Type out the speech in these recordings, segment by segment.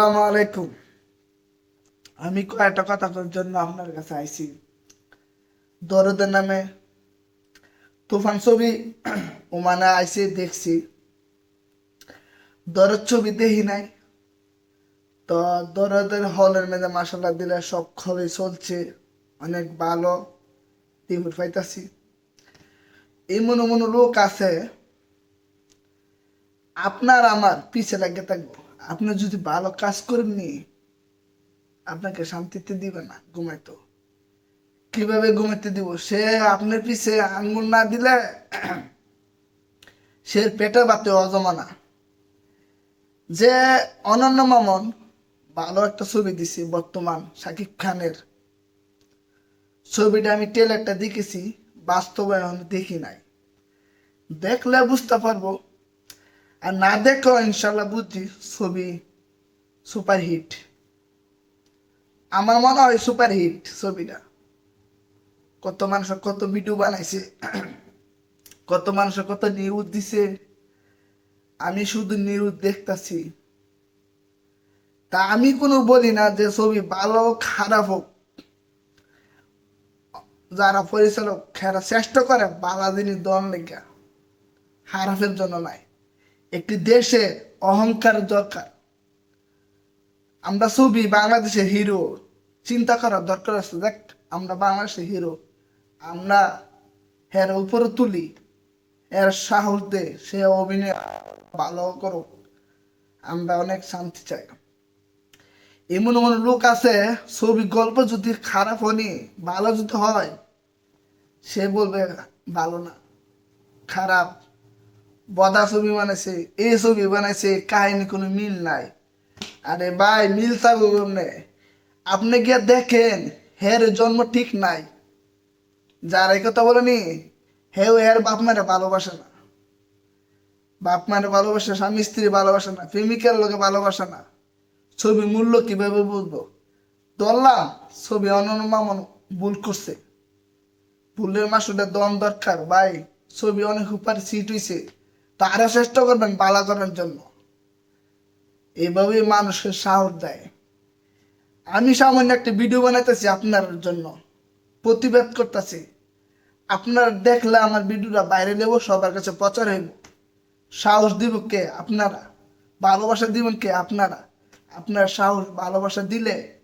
আলাইকুম। আমি কয়েকটা কথা জন্য আপনার কাছে আইছি। দরদের নামে তুফান ছবি ওমানে আইসি দেখছি। দরদ ছবি দেখি নাই। তো দরদের হলের মেঝে মাসাল্লাহ দিলে সব খবরই চলছে। অনেক ভালো টিমুর পাইতাছি। এমন এমন লোক আছে, আপনার আমার পিছে লাগে থাকব। আপনি যদি ভালো কাজ করেননি আপনাকে শান্তিতে দিবে না ঘুমাইতো। কীভাবে ঘুমাইতে দিব? সে আপনার পিছে আঙ্গুল না দিলে সে পেটে বাতে অজমানা যে অনন্য মামন, ভালো একটা ছবি দিছি বর্তমান শাকিব খানের। ছবিটা আমি টেলারটা দেখেছি বাস্তবে এখন দেখি নাই। দেখলে বুঝতে পারব আর না দেখো ইনশাল্লাহ বুঝছি ছবি সুপার হিট। আমার মনে হয় সুপার হিট ছবিটা। কত মানুষ কত ভিডিও বানাইছে, কত মানুষ কত নিউজ দিছে। আমি শুধু নিউজ দেখতাছি। তা আমি কোনো বলি না যে ছবি ভালো খারাপ হোক। যারা পরিচালক খেলা চেষ্টা করে বালা জিনিস দল লেখা খারাপের জন্য নাই। একটি দেশে অহংকার দরকার। আমরা ছবি বাংলাদেশের হিরো চিন্তা করার দরকার আছে। দেখ, আমরা বাংলাদেশের হিরো আমরা এর উপরে তুলি, এর সাহস দে, সে অভিনয় ভালো করো আমরা অনেক শান্তি চাই। এমন এমন লোক আছে, ছবি, গল্প যদি খারাপ হয়নি, ভালো যদি হয়, সে বলবে, ভালো না, খারাপ। বদা ছবি বানাইছে এই ছবি বানাইছে, কাহিনী কোনো মিল নাই। আরে ভাই, মিল থাকব কেমনে? আপনি গিয়ে দেখেন, হের জন্ম ঠিক নাই। যার এই কথা বলেনি, হেও এর বাপ মারে ভালোবাসে না। বাপ মারে ভালোবাসে স্বামী স্ত্রী ভালোবাসে না, প্রেমিকের লোকে ভালোবাসে না। ছবি মূল্য কীভাবে বুঝব? ধরলাম, ছবি অনন্য মামন ভুল করছে। ভুলের মাসুদের দম দরকার, ভাই। ছবি অনেক উপর সিট হয়েছে তারা চেষ্টা করবেন বালা করার জন্য। এইভাবেই মানুষকে সাহস দেয়। আমি সামান্য একটা ভিডিও বানাইতেছি আপনার জন্য। প্রতিবাদ করতেছি। আপনার দেখলে আমার ভিডিওটা বাইরে নেব, সবার কাছে প্রচার হইব। সাহস দিব কে? আপনারা। ভালোবাসা দিবেন কে? আপনারা। আপনার সাহস, ভালোবাসা দিলে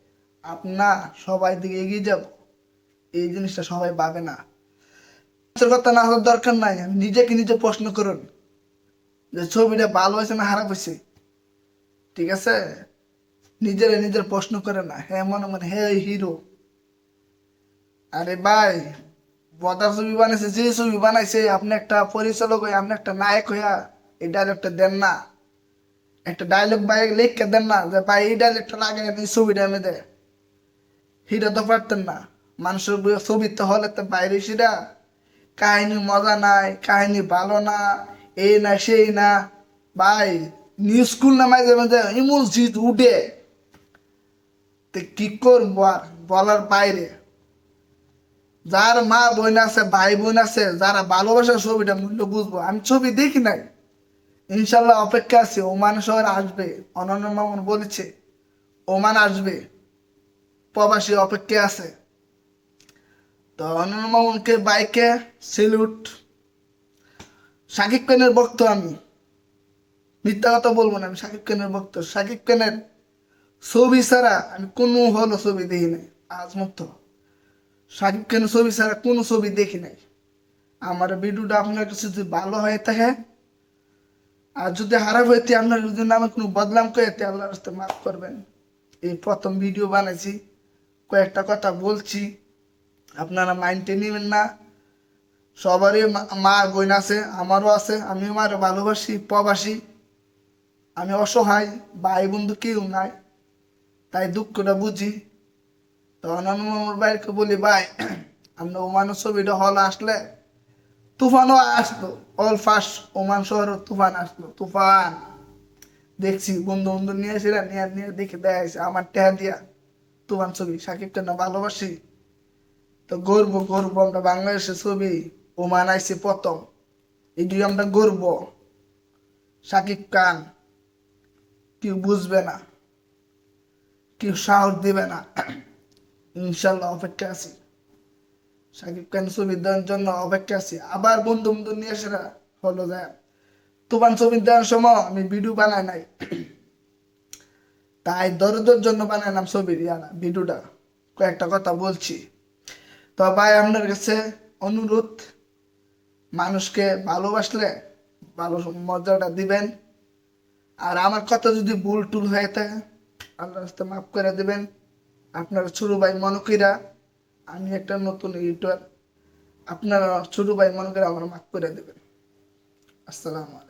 আপনার সবাই দিকে এগিয়ে যাব। এই জিনিসটা সবাই পাবে না। কথা না হওয়ার দরকার নাই। নিজেকে নিজে প্রশ্ন করুন। যে ছবিটা ভালো হয়েছে না খারাপ হয়েছে? ঠিক আছে? নিজের নিজের প্রশ্ন করে না। হ্যাঁ মনে মনে, হে হিরো। আরে ভাই, বদার ছবি বানাইছে, যে ছবি বানাইছে, আপনি একটা পরিচালক হয়ে, আপনি একটা নায়ক হইয়া এই ডায়লগটা দেন না। একটা ডায়লগ ভাই লিখকে দেন না যে, ভাই, এই ডায়লগটা লাগে এই ছবিটা আমি দে। হিরো তো পারতেন না। মানুষের ছবি তো হলে তো বাইরে সেটা কাহিনী মজা নাই, কাহিনী ভালো না। এই না সেই না, ভাই নিউ স্কুল না মাঝে মাঝে ইমুল জিত উঠে। তো কি করব আর, বলার বাইরে। যার মা বোন আছে, ভাই বোন আছে, যারা ভালোবাসার ছবিটা মূল্য বুঝব। আমি ছবি দেখি নাই। ইনশাল্লাহ অপেক্ষা আছে, ওমান শহর আসবে। অনন্য মামন বলেছে, ওমান আসবে। প্রবাসী অপেক্ষা আছে। তো অনন্য মামনকে বাইকে সেলুট সাকিব খানের ভক্ত আমি। মিথ্যা কথা বলব না, আমি সাকিব খানের ভক্ত। সাকিব খানের ছবি ছাড়া আমি কোনো হলো ছবি দেখি নাই, আজ মতো সাকিব খানের ছবি ছাড়া কোনো ছবি দেখি নাই। আমার ভিডিওটা আপনার কাছে যদি ভালো হয়ে থাকে, আর যদি খারাপ হইতে আপনার যদি নামে কোনো বদনাম করে আল্লাহ রাস্তায় মাফ করবেন। এই প্রথম ভিডিও বানাইছি, কয়েকটা কথা বলছি, আপনারা মাইন্ডে নেবেন না। সবারই মা- বোন আছে, আমারও আছে আমি আমার ভালোবাসি, প্রবাসী। আমি অসহায়, ভাই বন্ধু কেউ নাই। তাই দুঃখটা বুঝি। তখন আমি আমার ভাইকে বলি, ভাই, আমরা ওমানের ছবিটা হল আসলে তুফানও আসলো। অল ফার্স্ট ওমান শহরে তুফান আসলো, তুফান। দেখছি বন্ধু বন্ধু নিয়ে এসেছিলাম নিয়ে নিয়ে দেখে দেখাইছে আমার টেহা দিয়া তুফান ছবি। সাকিব খান ভালোবাসি? তো গর্ব গর্ব, আমরা বাংলাদেশের ছবি। ওমান আইসি প্রথম। এই দুই আমরা গর্ব। সাকিব খান, কেউ বুঝবে না, কেউ সাহস দিবে না। ইনশাল্লাহ অপেক্ষা আছি। সাকিব খান ছবি দেওয়ার জন্য অপেক্ষা আছি। আবার বন্ধু বন্ধু নিয়ে এসে হলো যায়। তুফান ছবি দেওয়ার সময় আমি ভিডিও বানাই নাই। তাই দরদের জন্য বানাইলাম ছবির ইয়ানা ভিডিওটা কয়েকটা কথা বলছি। তো ভাই, আপনার কাছে অনুরোধ। মানুষকে ভালোবাসলে ভালো মজাটা দিবেন। আর আমার কথা যদি ভুল টুল হয়ে থাকে আল্লাহ রাস্তা মাফ করে দেবেন। আপনার ছোট ভাই মনকিরা, আমি একটা নতুন ইউটিউবার, আপনারা ছোট ভাই মনকিরা আমার মাফ করে দেবেন। আসসালামু আলাইকুম।